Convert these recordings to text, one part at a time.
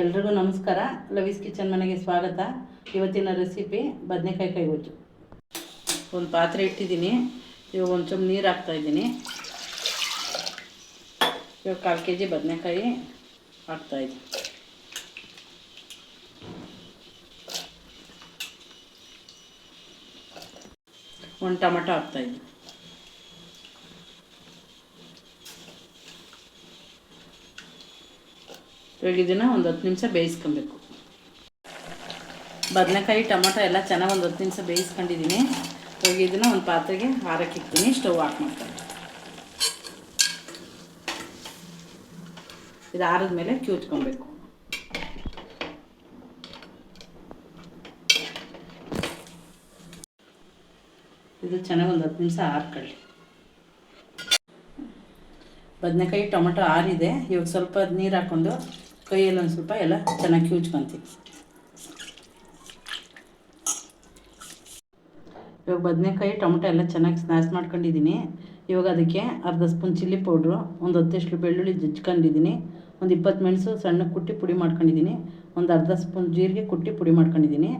ಎಲ್ರಿಗೂ ನಮಸ್ಕಾರ. ಲವೀಸ್ ಕಿಚನ್ ಮನೆಗೆ ಸ್ವಾಗತ. ಇವತ್ತಿನ ರೆಸಿಪಿ ಬದನೆಕಾಯಿ ಕೈ ಗೊಜ್ಜು ಒಂದು ಪಾತ್ರೆ ಇಟ್ಟಿದ್ದೀನಿ. ಇವಾಗ ಒಂದು ಸ್ವಲ್ಪ ನೀರು ಹಾಕ್ತಾಯಿದ್ದೀನಿ ಇವಾಗ ಕಾಲು ಕೆ ಜಿ ಬದನೆಕಾಯಿ ಹಾಕ್ತಾಯಿದ್ದೀನಿ ಒಂದು ಟೊಮೆಟೊ ಹಾಕ್ತಾಯಿದ್ದೀನಿ ಇವಾಗ ಇದನ್ನು ಒಂದು ಹತ್ತು ನಿಮಿಷ ಬೇಯಿಸ್ಕೊಬೇಕು. ಬದನೆಕಾಯಿ, ಟೊಮೊಟೊ ಎಲ್ಲ ಚೆನ್ನಾಗಿ ಒಂದು ಹತ್ತು ನಿಮಿಷ ಬೇಯಿಸ್ಕೊಂಡಿದ್ದೀನಿ ಇವಾಗ ಇದನ್ನು ಒಂದು ಪಾತ್ರೆಗೆ ಹಾರಕ್ಕೆ ಇಕ್ತೀನಿ ಸ್ಟವ್ ಆಫ್ ಮಾಡ್ತೀನಿ ಇದು ಆರಿದ ಮೇಲೆ ಕ್ಯೂಚ್ಕೊಬೇಕು ಇದು ಚೆನ್ನಾಗಿ ಒಂದು ಹತ್ತು ನಿಮಿಷ ಹಾರ್ಕೊಳ್ಳಿ. ಬದನೆಕಾಯಿ, ಟೊಮೊಟೊ ಆರಿದೆ ಇವಾಗ ಸ್ವಲ್ಪ ನೀರು ಹಾಕ್ಕೊಂಡು ಕೈಯಲ್ಲಿ ಒಂದು ಸ್ವಲ್ಪ ಎಲ್ಲ ಚೆನ್ನಾಗಿ ಕ್ಯೂಚ್ಕೊತೀವಿ ಇವಾಗ ಬದನೆಕಾಯಿ, ಟೊಮೆಟೊ ಎಲ್ಲ ಚೆನ್ನಾಗಿ ಸ್ನ್ಯಾಸ್ ಮಾಡ್ಕೊಂಡಿದ್ದೀನಿ. ಇವಾಗ ಅದಕ್ಕೆ ಅರ್ಧ ಸ್ಪೂನ್ ಚಿಲ್ಲಿ ಪೌಡ್ರು, ಒಂದು ಹತ್ತಷ್ಟು ಬೆಳ್ಳುಳ್ಳಿ ಜಜ್ಕೊಂಡಿದ್ದೀನಿ ಒಂದು ಇಪ್ಪತ್ತು ಮೆಣಸು ಸಣ್ಣ ಕುಟ್ಟಿ ಪುಡಿ ಮಾಡ್ಕೊಂಡಿದ್ದೀನಿ. ಒಂದು ಅರ್ಧ ಸ್ಪೂನ್ ಜೀರಿಗೆ ಕುಟ್ಟಿ ಪುಡಿ ಮಾಡ್ಕೊಂಡಿದ್ದೀನಿ.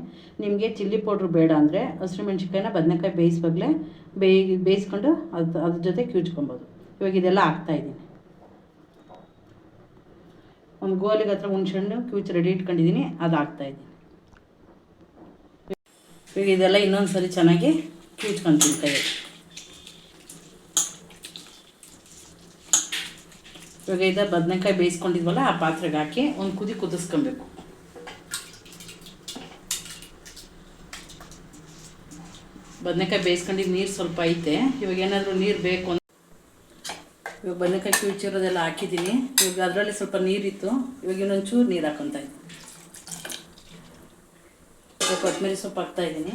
ನಿಮಗೆ ಚಿಲ್ಲಿ ಪೌಡ್ರು ಬೇಡ ಅಂದರೆ ಹಸಿರು ಮೆಣಸಿನ್ಕಾಯಿನ ಬದನೆಕಾಯಿ ಬೇಯಿಸುವಾಗಲೇ ಬೇಯಿ, ಬೇಯಿಸ್ಕೊಂಡು ಅದು, ಅದ್ರ ಜೊತೆ ಕ್ಯೂಚ್ಕೊಬೋದು ಇವಾಗ ಇದೆಲ್ಲ ಹಾಕ್ತಾಯಿದ್ದೀನಿ ಒಂದು ಗೋಲಿಗೆ ಹತ್ರ ಉಣ್ಸ್ಕೊಂಡು ಕ್ಯೂಚ್ ರೆಡಿ ಇಟ್ಕೊಂಡಿದ್ದೀನಿ, ಅದು ಹಾಕ್ತಾಯಿದ್ದೀನಿ ಈಗ ಇದೆಲ್ಲ ಇನ್ನೊಂದು ಸರಿ ಚೆನ್ನಾಗಿ ಕ್ಯೂಚ್ಕೊಂಡು ಕೈ ಇವಾಗ ಇದ ಬದನೆಕಾಯಿ ಬೇಯಿಸ್ಕೊಂಡಿದ್ವಲ್ಲ, ಆ ಪಾತ್ರೆಗೆ ಹಾಕಿ ಒಂದು ಕುದಿ ಕುದಿಸ್ಕೊಬೇಕು. ಬದನೆಕಾಯಿ ಬೇಯಿಸ್ಕೊಂಡಿದ್ದು ನೀರು ಸ್ವಲ್ಪ ಐತೆ, ಇವಾಗ ಏನಾದರೂ ನೀರು ಬೇಕು ಇವಾಗ ಬದನೆಕಾಯಿ ಕಿವಿಚಿರೋದೆಲ್ಲ ಹಾಕಿದ್ದೀನಿ. ಇವಾಗ ಅದರಲ್ಲಿ ಸ್ವಲ್ಪ ನೀರಿತ್ತು. ಇವಾಗ ಇನ್ನೊಂಚೂರು ನೀರು ಹಾಕೊತಾ ಇದ್ದೀನಿ ಇವಾಗ ಕೊತ್ತಂಬರಿ ಸೊಪ್ಪು ಹಾಕ್ತಾ ಇದ್ದೀನಿ.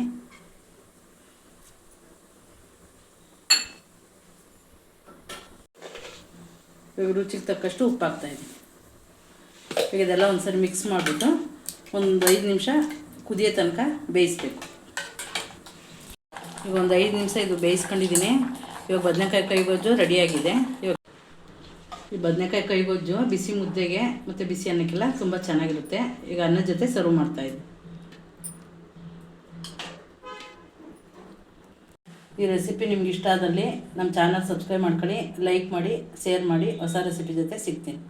ಇವಾಗ ರುಚಿಗೆ ತಕ್ಕಷ್ಟು ಉಪ್ಪು ಹಾಕ್ತಾ ಇದ್ದೀನಿ. ಈಗ ಇದೆಲ್ಲ ಒಂದ್ಸರಿ ಮಿಕ್ಸ್ ಮಾಡಿಬಿಟ್ಟು ಒಂದು ಐದು ನಿಮಿಷ ಕುದಿಯೋ ತನಕ ಬೇಯಿಸ್ಬೇಕು. ಈಗ ಒಂದು ಐದು ನಿಮಿಷ ಇದು ಬೇಯಿಸ್ಕೊಂಡಿದ್ದೀನಿ. ಇವಾಗ ಬದನೆಕಾಯಿ ಕೈಗೊಜ್ಜು ರೆಡಿಯಾಗಿದೆ ಇವಾಗ ಈ ಬದನೆಕಾಯಿ ಕೈಗೊಜ್ಜು ಬಿಸಿ ಮುದ್ದೆಗೆ ಮತ್ತು ಬಿಸಿ ಅನ್ನಕ್ಕೆಲ್ಲ ತುಂಬ ಚೆನ್ನಾಗಿರುತ್ತೆ. ಈಗ ಅನ್ನದ ಜೊತೆ ಸರ್ವ್ ಮಾಡ್ತಾಯಿದ್ದೆ ಈ ರೆಸಿಪಿ ನಿಮ್ಗೆ ಇಷ್ಟ ಆದಲ್ಲಿ ನಮ್ಮ ಚಾನಲ್ ಸಬ್ಸ್ಕ್ರೈಬ್ ಮಾಡ್ಕೊಳ್ಳಿ ಲೈಕ್ ಮಾಡಿ ಶೇರ್ ಮಾಡಿ, ಹೊಸ ರೆಸಿಪಿ ಜೊತೆ ಸಿಗ್ತೀನಿ.